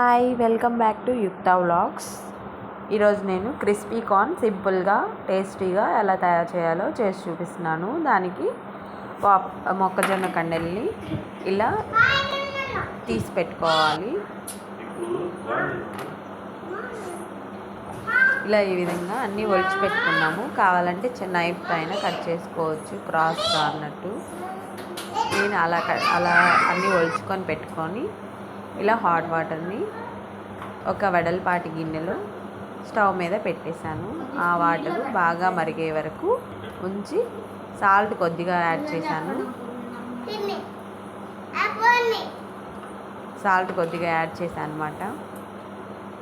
Hi welcome back to Yukta vlogs. ఈరోజు నేను crispy corn సింపుల్గా టేస్టీగా ఎలా తయారు చేయాలో చేసి చూపిస్తున్నాను. దానికి పాప్ మొక్కజొన్న కండల్ని ఇలా తీసి పెట్టుకోవాలి. ఇలా ఈ విధంగా అన్నీ ఒలిచి పెట్టుకున్నాము. కావాలంటే చిన్న నైఫ్ పైన కట్ చేసుకోవచ్చు క్రాస్గా అన్నట్టు. నేను అలా క- అలా అన్నీ ఒలుచుకొని పెట్టుకొని ఇలా హాట్ వాటర్ని ఒక వెడల్పాటి గిన్నెలో స్టవ్ మీద పెట్టేశాను. ఆ వాటర్ బాగా మరిగే వరకు ఉంచి సాల్ట్ కొద్దిగా యాడ్ చేశాను. సాల్ట్ కొద్దిగా యాడ్ చేశాను అనమాట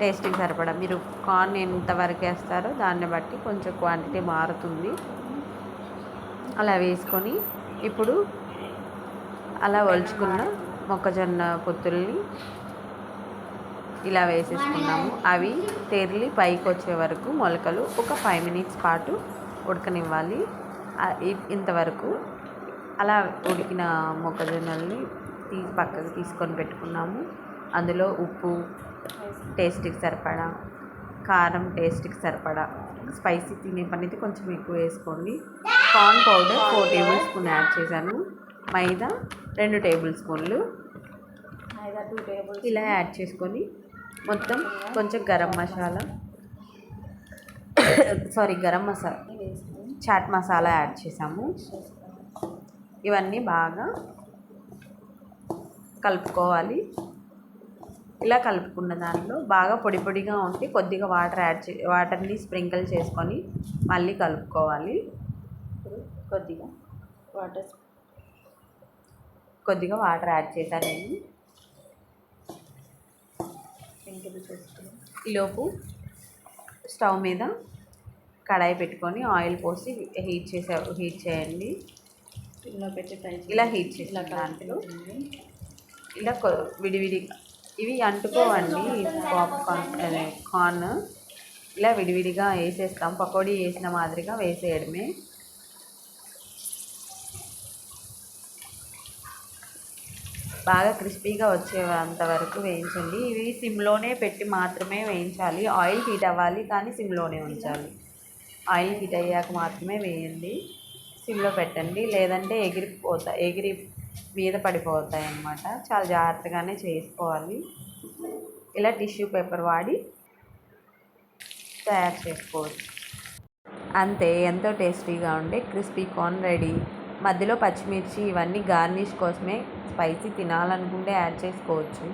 టేస్టింగ్ సరిపడా. మీరు కార్న్ ఎంతవరకు వేస్తారో దాన్ని బట్టి కొంచెం క్వాంటిటీ మారుతుంది. అలా వేసుకొని ఇప్పుడు అలా ఒలుచుకున్న మొక్కజొన్న పొత్తుల్ని ఇలా వేసేసుకున్నాము. అవి తెరిలి పైకి వచ్చే వరకు మొలకలు ఒక ఫైవ్ మినిట్స్ పాటు ఉడకనివ్వాలి. ఇంతవరకు అలా ఉడికిన మొక్కజొన్నల్ని తీసి పక్కకు తీసుకొని పెట్టుకున్నాము. అందులో ఉప్పు టేస్ట్కి సరిపడా కారం టేస్ట్కి సరిపడా స్పైసీ తినే పని అయితే కొంచెం ఎక్కువ వేసుకోండి. Corn powder four tablespoon add చేశాను. మైదా రెండు టేబుల్ స్పూన్లు. మైదా టూ టేబుల్ ఇలా యాడ్ చేసుకొని మొత్తం కొంచెం గరం మసాలా. సారీ గరం మసాలా చాట్ మసాలా యాడ్ చేసాము ఇవన్నీ బాగా కలుపుకోవాలి. ఇలా కలుపుకున్న దాంట్లో బాగా పొడి పొడిగా ఉంటే కొద్దిగా వాటర్ యాడ్ చే వాటర్ని స్ప్రింకిల్ చేసుకొని మళ్ళీ కలుపుకోవాలి. కొద్దిగా వాటర్ కొద్దిగా వాటర్ యాడ్ చేశాను నేను. స్ప్రింకిల్ చేసుకుని ఈలోపు స్టవ్ మీద కడాయి పెట్టుకొని ఆయిల్ పోసి హీట్ చేసే హీట్ చేయండి. ఇలా పెట్టి ఇలా హీట్ చేసిన దాంట్లో ఇలా విడివిడిగా ఇవి అంటుకోవండి పాప్కార్న్ కార్న్ ఇలా విడివిడిగా వేసేస్తాం. పకోడీ వేసిన మాదిరిగా వేసేయడమే. బాగా క్రిస్పీగా వచ్చేంత వరకు వేయించండి. ఇవి సిమ్లోనే పెట్టి మాత్రమే వేయించాలి. ఆయిల్ హీట్ అవ్వాలి కానీ సిమ్లోనే ఉంచాలి. ఆయిల్ హీట్ అయ్యాక మాత్రమే వేయండి. సిమ్లో పెట్టండి. లేదంటే ఎగిరిపోతా ఎగిరి మీద పడిపోతాయి అన్నమాట చాలా జాగ్రత్తగానే చేసుకోవాలి. ఇలా టిష్యూ పేపర్ వాడి తయారు చేసుకోవచ్చు. అంతే ఎంతో టేస్టీగా ఉండే క్రిస్పీ కార్న్ రెడీ. మధ్యలో పచ్చిమిర్చి ఇవన్నీ గార్నిష్ కోసమే స్పైసీ తినాలనుకుంటే యాడ్ చేసుకోవచ్చు.